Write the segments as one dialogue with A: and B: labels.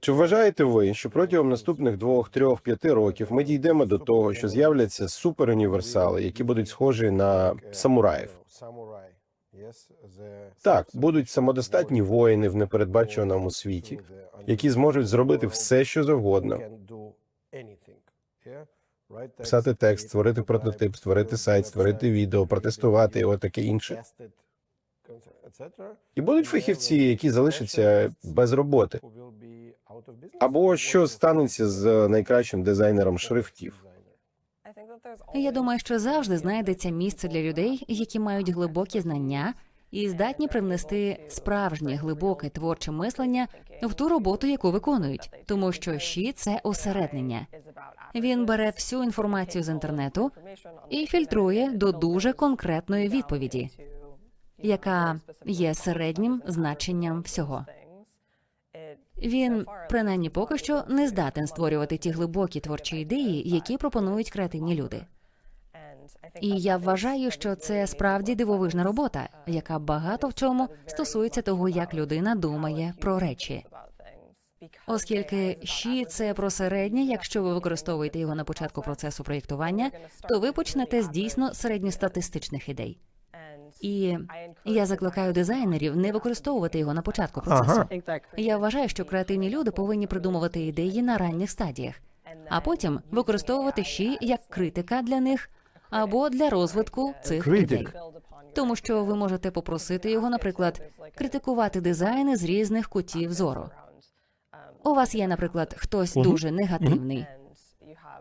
A: Чи вважаєте ви, що протягом наступних двох, трьох, п'яти років ми дійдемо до того, що з'являться суперуніверсали, які будуть схожі на самураїв? Так, будуть самодостатні воїни в непередбачуваному світі, які зможуть зробити все, що завгодно. Писати текст, створити прототип, створити сайт, створити відео, протестувати його таке інше. І будуть фахівці, які залишаться без роботи. Або що станеться з найкращим дизайнером шрифтів?
B: Я думаю, що завжди знайдеться місце для людей, які мають глибокі знання і здатні привнести справжнє глибоке творче мислення в ту роботу, яку виконують, тому що щі це усереднення. Він бере всю інформацію з інтернету і фільтрує до дуже конкретної відповіді, яка є середнім значенням всього. Він принаймні поки що не здатен створювати ті глибокі творчі ідеї, які пропонують креативні люди. І я вважаю, що це справді дивовижна робота, яка багато в чому стосується того, як людина думає про речі. Оскільки щі це про середнє, якщо ви використовуєте його на початку процесу проєктування, то ви почнете з дійсно середньостатистичних ідей. І я закликаю дизайнерів не використовувати його на початку процесу.
A: Ага.
B: Я вважаю, що креативні люди повинні придумувати ідеї на ранніх стадіях, а потім використовувати щі як критика для них або для розвитку цих
A: Критик.
B: ідей. Тому що ви можете попросити його, наприклад, критикувати дизайни з різних кутів зору. У вас є, наприклад, хтось дуже негативний,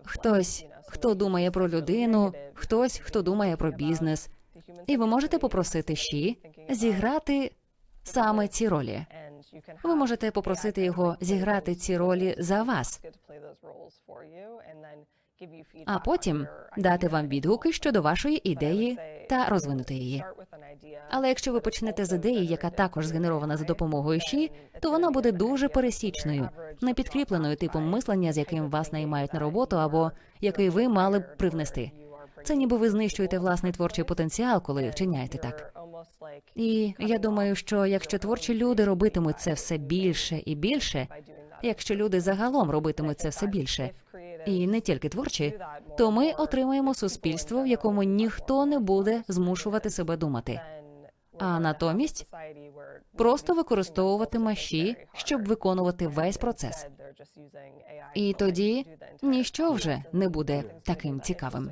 B: хтось, хто думає про людину, хтось, хто думає про бізнес, і ви можете попросити щі зіграти саме ці ролі. Ви можете попросити його зіграти ці ролі за вас, а потім дати вам відгуки щодо вашої ідеї та розвинути її. Але якщо ви почнете з ідеї, яка також згенерована за допомогою щі, то вона буде дуже пересічною, не підкріпленою типом мислення, з яким вас наймають на роботу, або який ви мали б привнести. Це ніби ви знищуєте власний творчий потенціал, коли вчиняєте так. І я думаю, що якщо творчі люди робитимуть це все більше і більше, якщо люди загалом робитимуть це все більше, і не тільки творчі, то ми отримаємо суспільство, в якому ніхто не буде змушувати себе думати, а натомість просто використовуватиме щі, щоб виконувати весь процес. І тоді ніщо вже не буде таким цікавим.